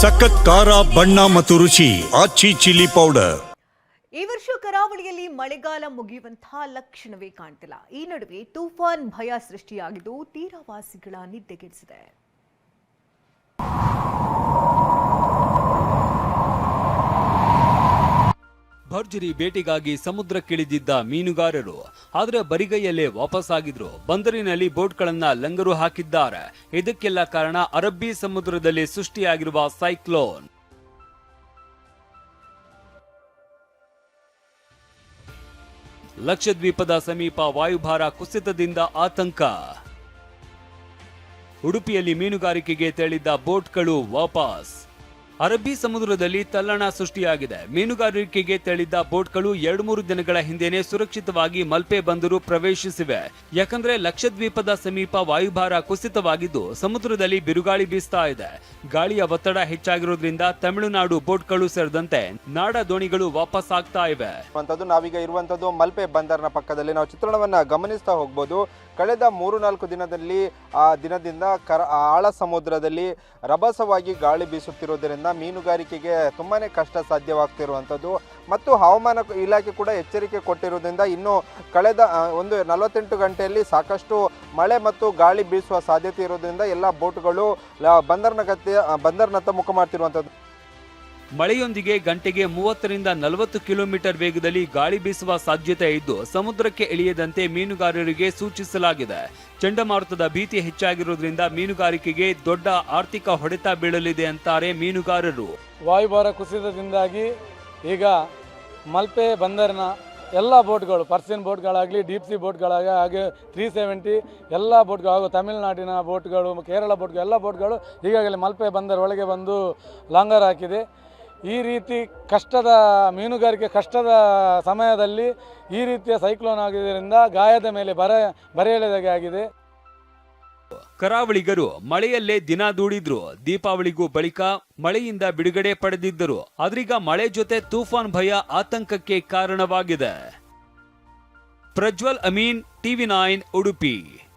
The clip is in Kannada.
ಸಖತ್ ಖಾರ, ಬಣ್ಣ ಮತ್ತು ರುಚಿ, ಆಚಿ ಚಿಲ್ಲಿ ಪೌಡರ್. ಈ ವರ್ಷ ಕರಾವಳಿಯಲ್ಲಿ ಮಳೆಗಾಲ ಮುಗಿಯುವಂತಹ ಲಕ್ಷಣವೇ ಕಾಣ್ತಿಲ್ಲ. ಈ ನಡುವೆ ತೂಫಾನ್ ಭಯ ಸೃಷ್ಟಿಯಾಗಿದ್ದು ತೀರವಾಸಿಗಳ ನಿದ್ದೆಗೆಡಿಸಿದೆ. ಭರ್ಜರಿ ಬೇಟೆಗಾಗಿ ಸಮುದ್ರಕ್ಕಿಳಿದಿದ್ದ ಮೀನುಗಾರರು ಆದರೆ ಬರಿಗೈಯಲ್ಲೇ ವಾಪಸ್ಸಾಗಿದ್ರು ಬಂದರಿನಲ್ಲಿ ಬೋಟ್ಗಳನ್ನ ಲಂಗರು ಹಾಕಿದ್ದಾರೆ. ಇದಕ್ಕೆಲ್ಲ ಕಾರಣ ಅರಬ್ಬಿ ಸಮುದ್ರದಲ್ಲಿ ಸೃಷ್ಟಿಯಾಗಿರುವ ಸೈಕ್ಲೋನ್. ಲಕ್ಷದ್ವೀಪದ ಸಮೀಪ ವಾಯುಭಾರ ಕುಸಿತದಿಂದ ಆತಂಕ. ಉಡುಪಿಯಲ್ಲಿ ಮೀನುಗಾರಿಕೆಗೆ ತೆರಳಿದ್ದ ಬೋಟ್ಗಳು ವಾಪಸ್. ಅರಬ್ಬಿ ಸಮುದ್ರದಲ್ಲಿ ತಲ್ಲಣ ಸೃಷ್ಟಿಯಾಗಿದೆ. ಮೀನುಗಾರಿಕೆಗೆ ತೆರಳಿದ್ದ ಬೋಟ್ಗಳು ಎರಡು ಮೂರು ದಿನಗಳ ಹಿಂದೆನೆ ಸುರಕ್ಷಿತವಾಗಿ ಮಲ್ಪೆ ಬಂದರು ಪ್ರವೇಶಿಸಿವೆ. ಯಾಕಂದ್ರೆ ಲಕ್ಷದ್ವೀಪದ ಸಮೀಪ ವಾಯುಭಾರ ಕುಸಿತವಾಗಿದ್ದು ಸಮುದ್ರದಲ್ಲಿ ಬಿರುಗಾಳಿ ಬೀಸ್ತಾ ಇದೆ. ಗಾಳಿಯ ಒತ್ತಡ ಹೆಚ್ಚಾಗಿರೋದ್ರಿಂದ ತಮಿಳುನಾಡು ಬೋಟ್ಗಳು ಸೇರಿದಂತೆ ನಾಡ ದೋಣಿಗಳು ವಾಪಸ್ ಆಗ್ತಾ ಇವೆ. ನಾವೀಗ ಇರುವಂತದ್ದು ಮಲ್ಪೆ ಬಂದರ್ನ ಪಕ್ಕದಲ್ಲಿ. ನಾವು ಚಿತ್ರಣವನ್ನ ಗಮನಿಸ್ತಾ ಹೋಗ್ಬೋದು. ಕಳೆದ ಮೂರು ನಾಲ್ಕು ದಿನದಲ್ಲಿ, ಆ ದಿನದಿಂದ ಕರ ಆಳ ಸಮುದ್ರದಲ್ಲಿ ರಭಸವಾಗಿ ಗಾಳಿ ಬೀಸುತ್ತಿರುವುದರಿಂದ ಮೀನುಗಾರಿಕೆಗೆ ತುಂಬಾ ಕಷ್ಟ ಸಾಧ್ಯವಾಗ್ತಿರುವಂಥದ್ದು. ಮತ್ತು ಹವಾಮಾನ ಇಲಾಖೆ ಕೂಡ ಎಚ್ಚರಿಕೆ ಕೊಟ್ಟಿರುವುದರಿಂದ ಇನ್ನು ಕಳೆದ ಒಂದು ನಲವತ್ತೆಂಟು ಗಂಟೆಯಲ್ಲಿ ಸಾಕಷ್ಟು ಮಳೆ ಮತ್ತು ಗಾಳಿ ಬೀಸುವ ಸಾಧ್ಯತೆ ಇರೋದ್ರಿಂದ ಎಲ್ಲ ಬೋಟ್ಗಳು, ಲ- ಬಂದರ್ನ ಗತಿ ಬಂದರ್ನತ್ತ ಮುಖ ಮಾಡ್ತಿರುವಂಥದ್ದು. ಮಳೆಯೊಂದಿಗೆ ಗಂಟೆಗೆ ಮೂವತ್ತರಿಂದ ನಲವತ್ತು ಕಿಲೋಮೀಟರ್ ವೇಗದಲ್ಲಿ ಗಾಳಿ ಬೀಸುವ ಸಾಧ್ಯತೆ ಇದ್ದು, ಸಮುದ್ರಕ್ಕೆ ಇಳಿಯದಂತೆ ಮೀನುಗಾರರಿಗೆ ಸೂಚಿಸಲಾಗಿದೆ. ಚಂಡಮಾರುತದ ಭೀತಿ ಹೆಚ್ಚಾಗಿರುವುದರಿಂದ ಮೀನುಗಾರಿಕೆಗೆ ದೊಡ್ಡ ಆರ್ಥಿಕ ಹೊಡೆತ ಬೀಳಲಿದೆ ಅಂತಾರೆ ಮೀನುಗಾರರು. ವಾಯುಭಾರ ಕುಸಿತದಿಂದಾಗಿ ಈಗ ಮಲ್ಪೆ, ಬಂದರಿನ ಎಲ್ಲ ಬೋಟ್ಗಳು, ಪರ್ಸಿಯನ್ ಬೋಟ್ಗಳಾಗಲಿ, ಡೀಪ್ ಸಿ ಬೋಟ್ಗಳಾಗಲಿ, ಹಾಗೆ ತ್ರೀ ಸೆವೆಂಟಿ ಎಲ್ಲ ಬೋಟ್ಗಳು, ಹಾಗೂ ತಮಿಳುನಾಡಿನ ಬೋಟ್ಗಳು, ಕೇರಳ ಬೋಟ್ಗಳು, ಎಲ್ಲ ಬೋಟ್ಗಳು ಈಗಾಗಲೇ ಮಲ್ಪೆ, ಬಂದರ ಒಳಗೆ ಬಂದು ಲಾಂಗರ್ ಹಾಕಿದೆ. ಈ ರೀತಿ ಕಷ್ಟದ ಮೀನುಗಾರಿಕೆ ಕಷ್ಟದ ಸಮಯದಲ್ಲಿ ಈ ರೀತಿಯ ಸೈಕ್ಲೋನ್ ಆಗಿದ್ದರಿಂದ ಗಾಯದ ಮೇಲೆ ಬರ ಬರೆಯಲಾಗಿ ಆಗಿದೆ. ಕರಾವಳಿಗರು ಮಳೆಯಲ್ಲೇ ದಿನ ದೂಡಿದ್ರು. ದೀಪಾವಳಿಗೂ ಬಳಿಕ ಮಳೆಯಿಂದ ಬಿಡುಗಡೆ ಪಡೆದಿದ್ದರು. ಆದ್ರೀಗ ಮಳೆ ಜೊತೆ ತೂಫಾನ್ ಭಯ ಆತಂಕಕ್ಕೆ ಕಾರಣವಾಗಿದೆ. Prajwal Amin, TV nine, Udupi.